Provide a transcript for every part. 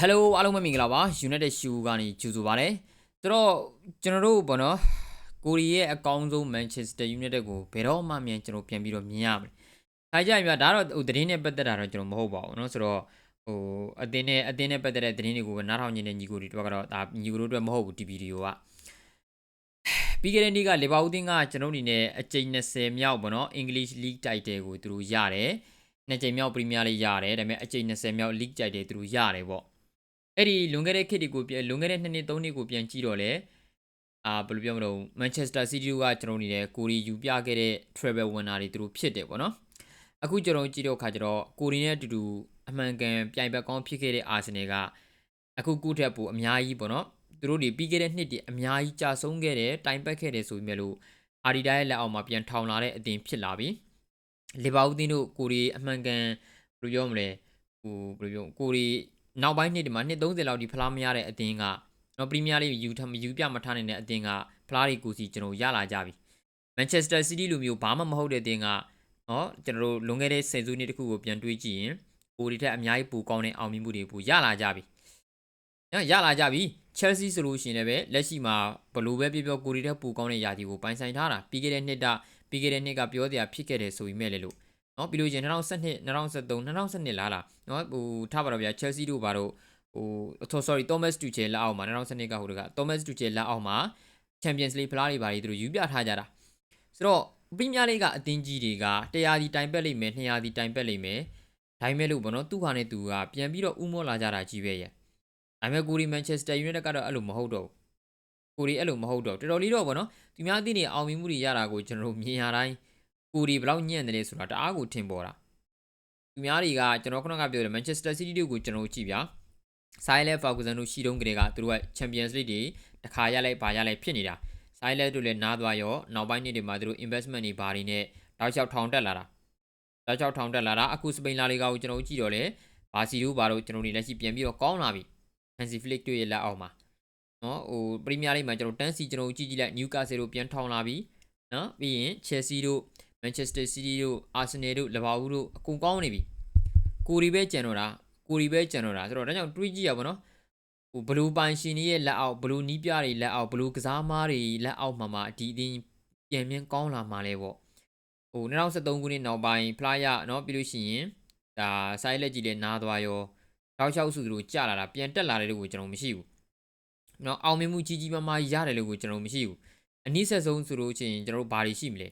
Hello အားလုံးပဲမင်္ဂလာပါ United Shoe ကနေကြိုဆိုပါရစေ။ဆိုတော့ကျွန်တော်တို့ပေါ့နော်ကိုရီရဲ့အကောင်းဆုံး Manchester United ကိုဘယ်တော့မှမြန်ကျွန်တော်ပြန်ပြီးတော့မြင်ရမယ်။ခိုင်ကြရင်ပြဒါတော့ဟိုသတင်းနဲ့ပတ်သက်တာတော့ကျွန်တော်မဟုတ်ပါဘူးเนาะဆိုတော့ဟိုအတင်းနဲ့အတင်းနဲ့ပတ်သက်တဲ့သတင်းတွေကိုပဲနားထောင်နေတဲ့ညီကိုတွေတော့ကတော့ဒါညီကိုတို့အတွက်မဟုတ်ဘူးဒီဗီဒီယိုကပြီးခဲ့တဲ့နေ့ကလီဗာပူးတင်းကကျွန်တော်အနေနဲ့အကြိမ်20မြောက်ပေါ့နော် English League Title ကိုသူတို့ရတယ်။နှစ်ကြိမ်မြောက် Premier League ရတယ်ဒါပေမဲ့အကြိမ်20မြောက် League Title သူတို့ရတယ်ပေါ့။ အဲ့ဒီလွန်ခဲ့တဲ့ခေတ်တွေကိုပြန်လွန်ခဲ့တဲ့နှစ်နှစ်သုံးနှစ်ကိုပြန်ကြည့်တော့လေအာဘယ်လိုပြောမလို့ Manchester City ကကျွန်တော်အနေနဲ့ကိုရီယူပြခဲ့တဲ့ Treble Winner တွေသူတို့ဖြစ်တယ်ပေါ့နော်။အခုကျွန်တော်ကြည့်တော့ခါကျတော့ကိုရီနဲ့အတူတူအမှန်ကန်ပြိုင်ဘက်ကောင်းဖြစ်ခဲ့တဲ့ Arsenal ကအခုကုထက်ပိုအများကြီးပေါ့နော်။သူတို့တွေပြီးခဲ့တဲ့နှစ်တည်းအများကြီးကြာဆုံးခဲ့တယ်တိုင်ပတ်ခဲ့တယ်ဆိုပေမဲ့လို့အာဒီဒါရဲ့လက်အောက်မှာပြန်ထောင်လာတဲ့အသင်းဖြစ်လာပြီလီဗာပူးတင်းတို့ကိုရီအမှန်ကန်ဘယ်လိုပြောမလဲဟိုဘယ်လိုပြောကိုရီ နောက်ပိုင်းနှစ်ဒီမှာနှစ်30လောက်ဒီဖလားမရတဲ့အသင်းကနော်ပရီးမီးယားလိယူထမယူပြမထားနိုင်တဲ့အသင်းကဖလားတွေကိုစီကျွန်တော်ရလာကြပြီမန်ချက်စတာစီးတီးလိုမျိုးဘာမှမဟုတ်တဲ့အသင်းကနော်ကျွန်တော်တို့လွန်ခဲ့တဲ့ဆယ်စုနှစ်တခုကိုပြန်တွေးကြည့်ရင်ကိုရီထက်အများကြီးပိုကောင်းတဲ့အောင်မြင်မှုတွေပိုရလာကြပြီနော်ရလာကြပြီ Chelsea ဆိုလို့ရှိရင်လည်းပဲလက်ရှိမှာဘလို့ပဲပြောပြောကိုရီတက်ပူကောင်းတဲ့ယာတီကိုပိုင်ဆိုင်ထားတာပြီးခဲ့တဲ့နှစ်တပြီးခဲ့တဲ့နှစ်ကပြောစရာဖြစ်ခဲ့တယ်ဆိုပေမဲ့လေလို့ နော်ပြီးလို့ရှိရင်2012 2013 2012လားလားနော်ဟိုထားပါတော့ဗျာ Chelsea တို့ဘာတို့ဟို sorry Thomas Tuchel လက်အောက်မှာ2012ကဟိုတက Thomas Tuchel လက်အောက်မှာ Champions League ဖလားတွေဘာတွေသူတို့ယူပြထားကြတာဆိုတော့ပရီးမီးယားလိကအသင်းကြီးတွေက100ဒီတိုင်ပက်လိမ့်မယ်200ဒီတိုင်ပက်လိမ့်မယ်ဒါပေမဲ့လို့ဘောနော်သူ့ဟာနဲ့သူကပြန်ပြီးတော့ဥမောလာကြတာကြီးပဲရဲ့ဒါပေမဲ့ကိုရီမန်ချက်စတာယူနိုက်တက်ကတော့အဲ့လိုမဟုတ်တော့ဘူးကိုရီအဲ့လိုမဟုတ်တော့တော်တော်လေးတော့ဗောနော်သူများအသင်းတွေအောင်မြင်မှုတွေရတာကိုကျွန်တော်တို့မြင်ရတိုင်း ကိုရီဘယ်လောက်ညံ့တယ်လဲဆိုတာတအားကိုထင်ပေါ်တာသူများတွေကကျွန်တော်ခုနကပြောတယ်မန်ချက်စတာစီးတီးတို့ကိုကျွန်တော်တို့ကြည့်ဗျာဆိုင်လဲဖာဂူဆန်တို့ရှိတုန်းကတည်းကသူတို့ကချန်ပီယံစ်လိတွေတခါရလိုက်ပါရလိုက်ဖြစ်နေတာဆိုင်လဲတို့လည်းနားသွားရောနောက်ပိုင်းနှစ်တွေမှာသူတို့ investment တွေဘာတွေနဲ့တောက်လျှောက်ထောင်တက်လာတာတောက်လျှောက်ထောင်တက်လာတာအခုစပိန်လာလီဂါကိုကျွန်တော်တို့ကြည့်တော့လေဘာစီတို့ဘာတို့ကျွန်တော်တို့လက်ရှိပြန်ပြီးတော့ကောင်းလာပြီ Hansi Flick တို့ရဲ့လက်အောက်မှာနော်ဟိုပရီးမီးယားလိမှာကျွန်တော်တန်းစီကျွန်တော်ကြည့်ကြည့်လိုက် Newcastle တို့ပြန်ထောင်လာပြီနော်ပြီးရင် Chelsea တို့ Manchester City တို့ Arsenal တို့ Liverpool တို့အကုန်ကောင်းနေပြီကိုရီပဲကြံတော့တာကိုရီပဲကြံတော့တာဆိုတော့ဒါကြောင့်တွေးကြည့်ရပါတော့ဟိုဘလူးပိုင်ရှင်တွေရဲ့လက်အောက်ဘလူးနီးပြတွေလက်အောက်ဘလူးကစားမားတွေလက်အောက်မှာမှဒီအတင်းပြန်ပြန်ကောင်းလာမှာလဲပေါ့ဟို2013ခုနှစ်နောက်ပိုင်းဖလားရเนาะပြီးလို့ရှိရင်ဒါဆိုင်းလက်ကြီးလည်းနားသွားရောတောက်လျှောက်စုသူတို့ကြာလာတာပြန်တက်လာတယ်လို့ကိုကျွန်တော်မရှိဘူးเนาะအောင်မြင်မှုကြီးကြီးမားမားရတယ်လို့ကိုကျွန်တော်မရှိဘူးအနည်းဆက်ဆုံးဆိုလို့ချင်းကျွန်တော်တို့ဘာတွေရှိမလဲ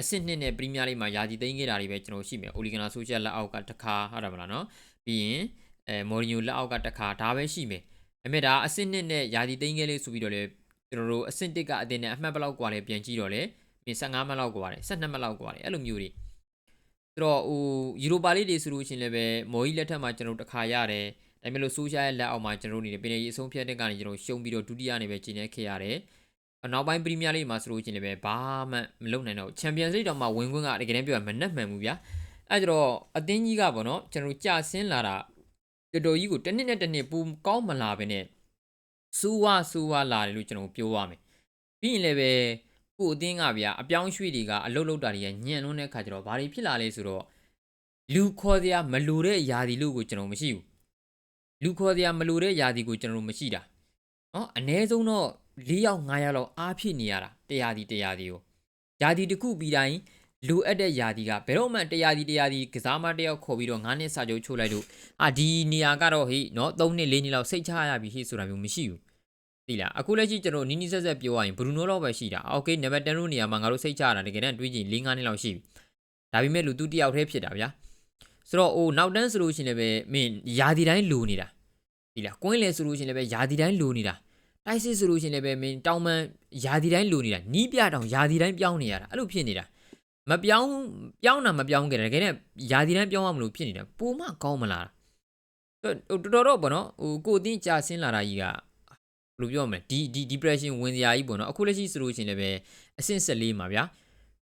အဆင့်နှစ်နဲ့ပရီးမီးယားလိမှာယာတီသိမ်းခဲ့တာတွေပဲကျွန်တော်ရှိမယ်အိုလီဂနာဆိုရှယ်လက်အောက်ကတခါဟုတ်တယ်မလားเนาะပြီးရင်အဲမော်ရီညိုလက်အောက်ကတခါဒါပဲရှိမယ်အမေဒါအဆင့်နှစ်နဲ့ယာတီသိမ်းခဲ့လေးဆိုပြီးတော့လေကျွန်တော်တို့အဆင့်တစ်ကအတင်းနဲ့အမှတ်ဘလောက်กว่าလဲပြန်ကြည့်တော့လေ15မှတ်လောက်กว่าတယ်12မှတ်လောက်กว่าတယ်အဲ့လိုမျိုးတွေဆိုတော့ဟိုယူရိုပါလိတွေဆိုလို့ရှင်လည်းပဲမော်ကြီးလက်ထက်မှာကျွန်တော်တခါရတယ်ဒါပေမဲ့လို့ဆိုရှယ်ရဲ့လက်အောက်မှာကျွန်တော်တို့နေပင်ရေးအဆုံးဖြတ်တဲ့ကနေကျွန်တော်ရှုံးပြီးတော့ဒုတိယနေပဲကျင်းနေခဲ့ရတယ် နောက်ပိုင်းပရီးမီးယားလိမှာဆိုလို့ရှင်လည်းပဲဘာမှမလုပ်နိုင်တော့ချန်ပီယံစ်လိတော့မှဝင်ခွင့်ကတကယ်တမ်းပြောရမနှက်မှန်ဘူးဗျာအဲ့တော့အသင်းကြီးကပေါ့နော်ကျွန်တော်ကြာဆင်းလာတာတော်တော်ကြီးကိုတစ်နှစ်နဲ့တစ်နှစ်ပူကောင်းမလာပဲနဲ့စူဝါစူဝါလာတယ်လို့ကျွန်တော်ပြောရမယ်ပြီးရင်လည်းပဲကိုအသင်းကဗျာအပြောင်းရွှေ့တွေကအလုတ်လုတ်တာတွေကညံ့လွန်းတဲ့ခါကျတော့ဘာတွေဖြစ်လာလဲဆိုတော့လူခေါ်စရာမလိုတဲ့ຢာဒီလို့ကိုကျွန်တော်မရှိဘူးလူခေါ်စရာမလိုတဲ့ຢာဒီကိုကျွန်တော်မရှိတာနော်အ ਨੇ ဆုံးတော့ ၄ရောက်၅ရောက်လောက်အားဖြစ်နေရတာတရားဒီတရားဒီကိုယာဒီတစ်ခုပြီးတိုင်းလိုအပ်တဲ့ယာဒီကဘယ်တော့မှတရားဒီတရားဒီကစားမတယောက်ခေါ်ပြီးတော့၅နှစ်စာချုပ်ချုပ်လိုက်လို့အာဒီနေရာကတော့ဟိနော်၃နှစ်၄နှစ်လောက်စိတ်ချရပြီဟိဆိုတာမျိုးမရှိဘူးသိလားအခုလက်ရှိကျွန်တော်နီးနီးဆက်ဆက်ပြောရရင်ဘရူနိုတော့ပဲရှိတာအိုကေနံပါတ်10လို့နေရာမှာငါတို့စိတ်ချရတာတကယ်တမ်းတွေးကြည့်၄၅နှစ်လောက်ရှိပြီဒါပေမဲ့လူသူတယောက်တည်းဖြစ်တာဗျာဆိုတော့အိုနောက်တန်းဆိုလို့ရှိရင်လည်းပဲမင်းယာဒီတိုင်းလိုနေတာဒီလားကွင်းလေဆိုလို့ရှိရင်လည်းပဲယာဒီတိုင်းလိုနေတာ တိုက်စစ်ဆိုလို့ရှိရင်လည်းပဲမင်းတောင်ပန်းယာဒီတိုင်းလိုနေတာနီးပြတောင်ယာဒီတိုင်းပြောင်းနေရတာအဲ့လိုဖြစ်နေတာမပြောင်းပြောင်းတာမပြောင်းကြတယ်တကယ်နဲ့ယာဒီတိုင်းပြောင်းရမလို့ဖြစ်နေတာပိုမကောင်းမလားတော်တော်တော့ပေါ့နော်ဟိုကိုအတင်းကြာဆင်းလာတာကြီးကဘယ်လိုပြောမလဲဒီဒီ depression ဝင်စရာကြီးပေါ့နော်အခုလက်ရှိဆိုလို့ရှိရင်လည်းပဲအဆင့်14မှာဗျာ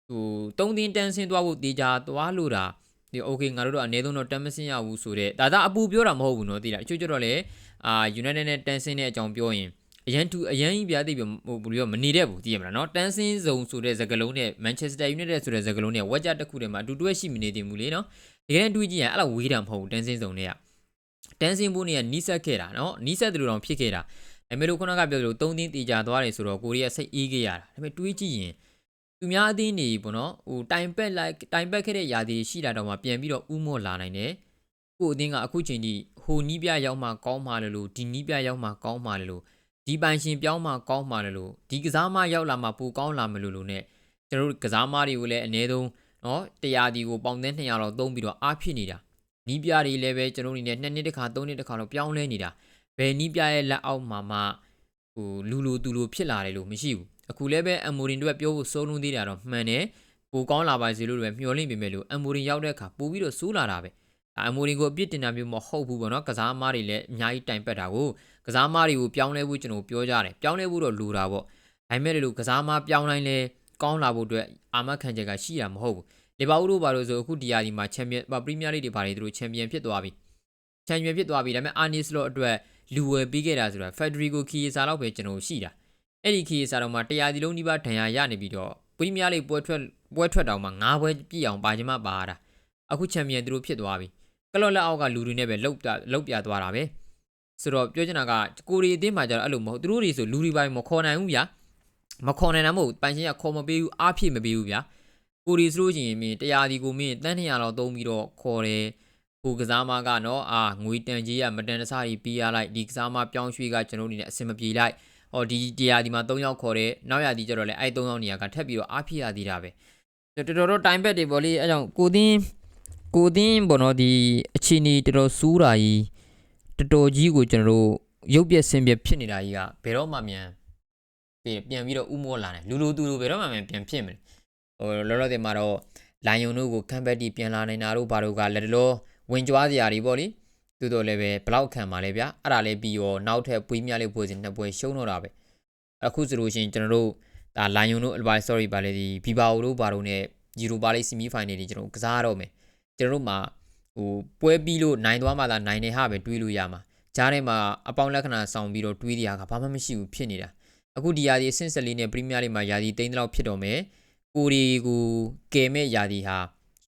ဟိုသုံးသင်းတန်းဆင်းသွားဖို့တေချာသွားလို့တာဒီ okay ငါတို့တော့အနည်းဆုံးတော့တန်းမဆင်းရဘူးဆိုတော့ဒါသာအပူပြောတာမဟုတ်ဘူးနော်သိလားအချို့ကျတော့လေအာ United နဲ့တန်းဆင်းတဲ့အကြောင်းပြောရင် အရန်တူအရန်ကြီးပြားသိပြီဟိုပြီးတော့မနေတတ်ဘူးသိရမလားနော်တန်းစင်းစုံဆိုတဲ့စကားလုံးနဲ့ Manchester United ဆိုတဲ့စကားလုံးနဲ့ဝက်ကြတစ်ခုတည်းမှာအတူတူရှိမနေတင်ဘူးလေနော်တကယ်တမ်းတွေးကြည့်ရင်အဲ့လောက်ဝေးတာမဟုတ်ဘူးတန်းစင်းစုံတွေကတန်းစင်းဖို့နေကနီးစပ်ခဲ့တာနော်နီးစပ်တယ်လို့တော့ဖြစ်ခဲ့တာဒါပေမဲ့လို့ခုနကပြောသလို၃တင်းတေချာသွားတယ်ဆိုတော့ကိုရီးယားစိတ်အေးခဲ့ရတာဒါပေမဲ့တွေးကြည့်ရင်သူများအသင်းနေပေါ့နော်ဟိုတိုင်ပက်လိုက်တိုင်ပက်ခဲ့တဲ့ຢာဒီရှိတာတော့မှပြန်ပြီးတော့ဥမော့လာနိုင်တယ်ကိုအသင်းကအခုချိန်ထိဟိုနီးပြရောက်မှကောင်းမှလို့ဒီနီးပြရောက်မှကောင်းမှလို့ ဒီပိုင်ရှင်ပြောင်းမှကောင်းမှလည်းလို့ဒီကစားမရောက်လာမှပိုကောင်းလာမလို့လို့ ਨੇ ကျွန်တော်တို့ကစားမတွေကိုလည်းအနည်းဆုံးနော်တရားဒီကိုပေါင်သင်း200လောက်သုံးပြီးတော့အားဖြစ်နေတာနီးပြတွေလည်းပဲကျွန်တော်တို့အနေနဲ့နှစ်နှစ်တစ်ခါသုံးနှစ်တစ်ခါတော့ပြောင်းလဲနေတာဘယ်နီးပြရဲ့လက်အောက်မှာမှဟိုလူလူသူလူဖြစ်လာတယ်လို့မရှိဘူးအခုလည်းပဲအမိုရင်တို့ကပြောဖို့စိုးလုံးသေးတာတော့မှန်တယ်ပိုကောင်းလာပါစေလို့လည်းမျှော်လင့်ပေမဲ့လို့အမိုရင်ရောက်တဲ့အခါပိုပြီးတော့စိုးလာတာပဲဒါ အမိုရင်ကိုအပြစ်တင်တာမျိုးမဟုတ်ဘူးပေါ့နော်ကစားသမားတွေလည်းအများကြီးတိုင်ပတ်တာကိုကစားသမားတွေကိုပြောင်းလဲဖို့ကျွန်တော်ပြောကြတယ်ပြောင်းလဲဖို့တော့လိုတာပေါ့ဒါပေမဲ့လို့ကစားသမားပြောင်းတိုင်းလဲကောင်းလာဖို့အတွက်အာမခံချက်ကရှိတာမဟုတ်ဘူးလီဗာပူးတို့ဘာလို့ဆိုအခုဒီယာဒီမှာချန်ပီယံပရီးမီးယားလိဂ်တွေဘာတွေသူတို့ချန်ပီယံဖြစ်သွားပြီချန်ပီယံဖြစ်သွားပြီဒါပေမဲ့အာနီစလော့အတွက်လူဝယ်ပြီးခဲ့တာဆိုတာဖက်ဒရီကိုခီယေစာလောက်ပဲကျွန်တော်ရှိတာအဲ့ဒီခီယေစာတော့မှတရားဒီလုံးဒီပါဒဏ်ရာရနေပြီးတော့ပရီးမီးယားလိဂ်ပွဲထွက်ပွဲထွက်တောင်မှ၅ပွဲပြည့်အောင်ပါချင်မှပါရတာအခုချန်ပီယံသူတို့ဖြစ်သွားပြီ ကလော့လက်အောက်ကလူတွေနဲ့ပဲလှုပ်ပြလှုပ်ပြသွားတာပဲဆိုတော့ပြောချင်တာကကိုရီအသင်းမှာကျတော့အဲ့လိုမဟုတ်သူတို့တွေဆိုလူတွေပိုင်းမခေါ်နိုင်ဘူးဗျာမခေါ်နိုင်တာမဟုတ်ပိုင်ရှင်ကခေါ်မပေးဘူးအားဖြည့်မပေးဘူးဗျာကိုရီဆိုလို့ရှိရင်မင်းတရားဒီကိုမင်းတန်း200လောက်သုံးပြီးတော့ခေါ်တယ်ဟိုကစားမကနော်အာငွေတန်ကြီးကမတန်တဆကြီးပြီးရလိုက်ဒီကစားမပြောင်းရွှေ့ကကျွန်တော်တို့အနေနဲ့အဆင်မပြေလိုက်ဟောဒီတရားဒီမှာ3ယောက်ခေါ်တယ်နောက်ရဒီကျတော့လေအဲ့3ယောက်နေရာကထပ်ပြီးတော့အားဖြစ်ရသေးတာပဲတော်တော်တော့ time back တွေပေါ့လေအဲကြောင့်ကိုသင်း ကိုသင်းပေါ့နော်ဒီအချီနီတော်တော်စူးတာကြီးတော်တော်ကြီးကိုကျွန်တော်တို့ရုပ်ပြက်ဆင်းပြက်ဖြစ်နေတာကြီးကဘယ်တော့မှမြန်ပြန်ပြန်ပြီးတော့ဥမောလာတယ်လူလူတူလူဘယ်တော့မှမြန်ပြန်ဖြစ်မလဲဟိုလောလောဆယ်မှာတော့လိုင်ယုံတို့ကိုခံဘက်တီပြန်လာနေတာတို့ဘာတို့ကလက်တလောဝင်ကြွားစရာတွေပေါ့လေသူတို့လည်းပဲဘလောက်ခံပါလဲဗျာအဲ့ဒါလေးပြီးရောနောက်ထပ်ပွေးမြလေးပွဲစဉ်နှစ်ပွဲရှုံးတော့တာပဲအခုဆိုလို့ရှိရင်ကျွန်တော်တို့ဒါလိုင်ယုံတို့ advice sorry ပါလေဒီဘီဘာအိုတို့ဘာတို့ ਨੇ ဂျီရိုပါလေးဆီမီဖိုင်နယ်တွေကျွန်တော်ကစားတော့မယ် ကျွန်တော်တို့မှာဟိုပွဲပြီးလို့နိုင်သွားမှသာနိုင်နေဟာပဲတွေးလို့ရမှာကြားထဲမှာအပေါင်းလက္ခဏာဆောင်ပြီးတော့တွေးရတာကဘာမှမရှိဘူးဖြစ်နေတာအခုဒီယာဒီအဆင့်ဆက်လေးနဲ့ပရီးမီးယားလိမှာယာဒီတိန်းတော့ဖြစ်တော့မယ် ကိုရီကိုကယ်မဲ့ယာဒီဟာ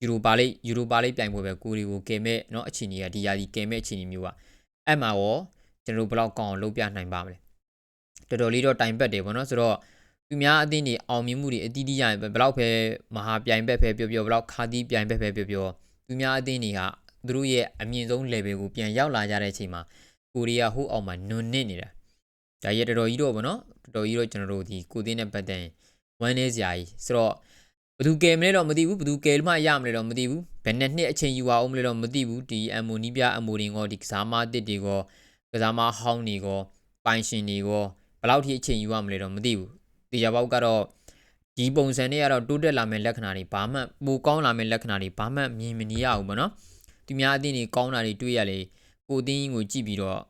ယူရိုပါလိယူရိုပါလိပြိုင်ပွဲပဲကိုရီကိုကယ်မဲ့เนาะအခြေအနေကဒီယာဒီကယ်မဲ့အခြေအနေမျိုးอ่ะအဲ့မှာရောကျွန်တော်တို့ဘယ်လောက်ကောင်းအောင်လုပ်ပြနိုင်ပါမလဲတော်တော်လေးတော့တိုင်ပတ်တယ်ပေါ့เนาะဆိုတော့သူများအသင်းတွေအောင်မြင်မှုတွေအတီးတီးရရင်ဘယ်လောက်ပဲမဟာပြိုင်ဘက်ပဲပြောပြောဘယ်လောက်ခါတီးပြိုင်ဘက်ပဲပြောပြော သူများအသင်းတွေကသူတို့ရဲ့အမြင့်ဆုံး level ကိုပြန်ရောက်လာကြတဲ့အချိန်မှာကိုရီးယားဟိုးအောင်မှာနွန်နစ်နေတာဒါရတော်တော်ကြီးတော့ဗောနော်တော်တော်ကြီးတော့ကျွန်တော်တို့ဒီကိုသင်းနဲ့ပတ်သက်ရင်ဝမ်းနေစရာကြီးဆိုတော့ဘယ်သူကယ်မလဲတော့မသိဘူးဘယ်သူကယ်မှရမလဲတော့မသိဘူးဘယ်နဲ့နှစ်အချိန်ယူအောင်မလဲတော့မသိဘူးဒီအမ်မိုနီးပြအမ်မိုရင်ကောဒီကစားမတစ်တွေကောကစားမဟောင်းတွေကောပိုင်ရှင်တွေကောဘယ်လောက်ထိအချိန်ယူရမလဲတော့မသိဘူးတေချာပေါက်ကတော့ ဒီပုံစံတွေကတော့တိုးတက်လာမယ့်လက္ခဏာတွေဘာမှပိုကောင်းလာမယ့်လက္ခဏာတွေဘာမှမြင်မနေရဘူးပေါ့နော်သူများအသင်းတွေကောင်းတာတွေတွေ့ရလေကိုအသင်းကိုကြည့်ပြီးတော့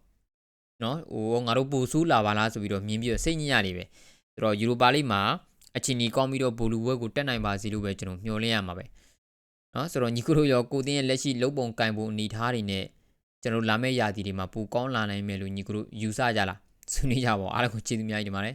နော်ဟိုငါတို့ပိုဆိုးလာပါလားဆိုပြီးတော့မြင်ပြီးတော့စိတ်ညစ်ရတယ်ပဲဆိုတော့ယူရိုပါလိမှာအချင်းကြီးကောင်းပြီးတော့ဘူလူဘွဲကိုတက်နိုင်ပါစေလို့ပဲကျွန်တော်မျှော်လင့်ရမှာပဲနော်ဆိုတော့ညီကိုတို့ရောကိုတင်းရဲ့လက်ရှိလုံပုံကင်ပုံအနေထားတွေနဲ့ကျွန်တော်လာမယ့်ရာသီတွေမှာပိုကောင်းလာနိုင်မယ်လို့ညီကိုတို့ယူဆကြလားဆွေးနွေးကြပါဦးအားလုံးကိုကျေးဇူးများကြီးတင်ပါတယ်